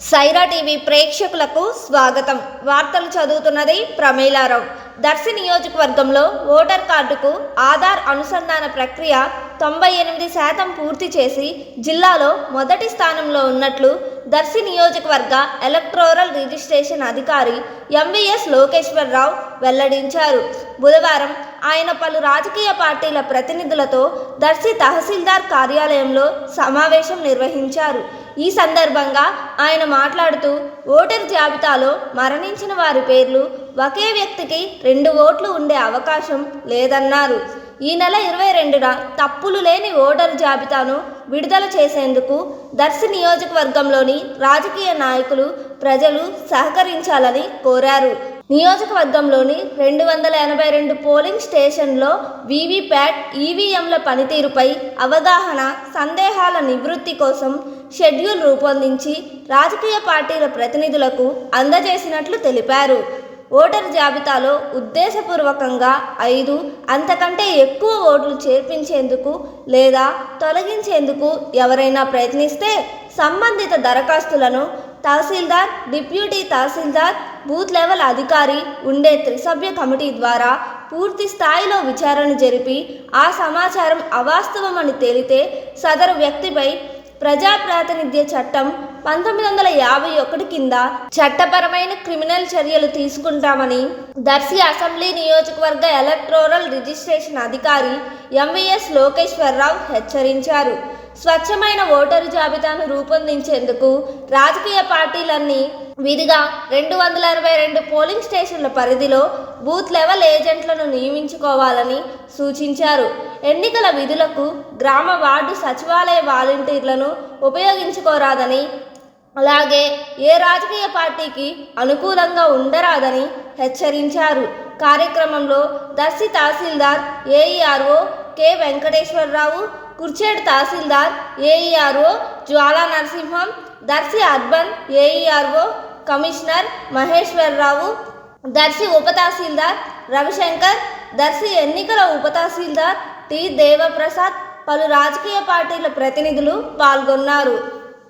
Sye Raa TV ప్రేక్షకులకు స్వాగతం. వార్తలు చదువుతున్నది ప్రమీలారావు. దర్శి నియోజకవర్గంలో ఓటర్ కార్డుకు ఆధార్ అనుసంధాన ప్రక్రియ తొంభై ఎనిమిది శాతం పూర్తి చేసి జిల్లాలో మొదటి స్థానంలో ఉన్నట్లు దర్శి నియోజకవర్గ ఎలక్ట్రోరల్ రిజిస్ట్రేషన్ అధికారి ఎంవిఎస్ లోకేశ్వరరావు వెల్లడించారు. బుధవారం ఆయన పలు రాజకీయ పార్టీల ప్రతినిధులతో దర్శి తహసీల్దార్ కార్యాలయంలో సమావేశం నిర్వహించారు. ఈ సందర్భంగా ఆయన మాట్లాడుతూ ఓటర్ జాబితాలో మరణించిన వారి పేర్లు ఒకే వ్యక్తికి రెండు ఓట్లు ఉండే అవకాశం లేదన్నారు. ఈ నెల ఇరవై రెండున తప్పులు లేని ఓటరు జాబితాను విడుదల చేసేందుకు దర్శి నియోజకవర్గంలోని రాజకీయ నాయకులు ప్రజలు సహకరించాలని కోరారు. నియోజకవర్గంలోని రెండు వందల ఎనభై రెండు పోలింగ్ స్టేషన్లో వీవీప్యాట్ ఈవీఎంల పనితీరుపై అవగాహన సందేహాల నివృత్తి కోసం షెడ్యూల్ రూపొందించి రాజకీయ పార్టీల ప్రతినిధులకు అందజేసినట్లు తెలిపారు. ఓటర్ జాబితాలో ఉద్దేశపూర్వకంగా ఐదు అంతకంటే ఎక్కువ ఓట్లు చేర్పించేందుకు లేదా తొలగించేందుకు ఎవరైనా ప్రయత్నిస్తే సంబంధిత దరఖాస్తులను tahsildar deputy tahsildar booth level అధికారి ఉండే త్రిసభ్య కమిటీ ద్వారా పూర్తి స్థాయిలో విచారణ జరిపి ఆ సమాచారం అవాస్తవమని తేలితే సదరు వ్యక్తిపై ప్రజా ప్రాతినిధ్య చట్టం పంతొమ్మిది వందల యాభై ఒకటి కింద చట్టపరమైన క్రిమినల్ చర్యలు తీసుకుంటామని దర్శి అసెంబ్లీ నియోజకవర్గ ఎలక్ట్రోరల్ రిజిస్ట్రేషన్ అధికారి ఎంవిఎస్ లోకేశ్వరరావు హెచ్చరించారు. స్వచ్ఛమైన ఓటరు జాబితాను రూపొందించేందుకు రాజకీయ పార్టీలన్నీ విధిగా రెండు వందల అరవై రెండు పోలింగ్ స్టేషన్ల పరిధిలో బూత్ లెవెల్ ఏజెంట్లను నియమించుకోవాలని సూచించారు. ఎన్నికల విధులకు గ్రామ వార్డు సచివాలయ వాలంటీర్లను ఉపయోగించుకోరాదని అలాగే ఏ రాజకీయ పార్టీకి అనుకూలంగా ఉండరాదని హెచ్చరించారు. కార్యక్రమంలో Darsi tahsildar AERO K Venkateswararao Kurichedu tahsildar AERO Jwala Narasimham Darsi urban AERO commissioner Maheswararao Darsi ఉప తహసీల్దార్ రవిశంకర్ దర్శి ఎన్నికల ఉప తహసీల్దార్ టి దేవప్రసాద్ పలు రాజకీయ పార్టీల ప్రతినిధులు పాల్గొన్నారు.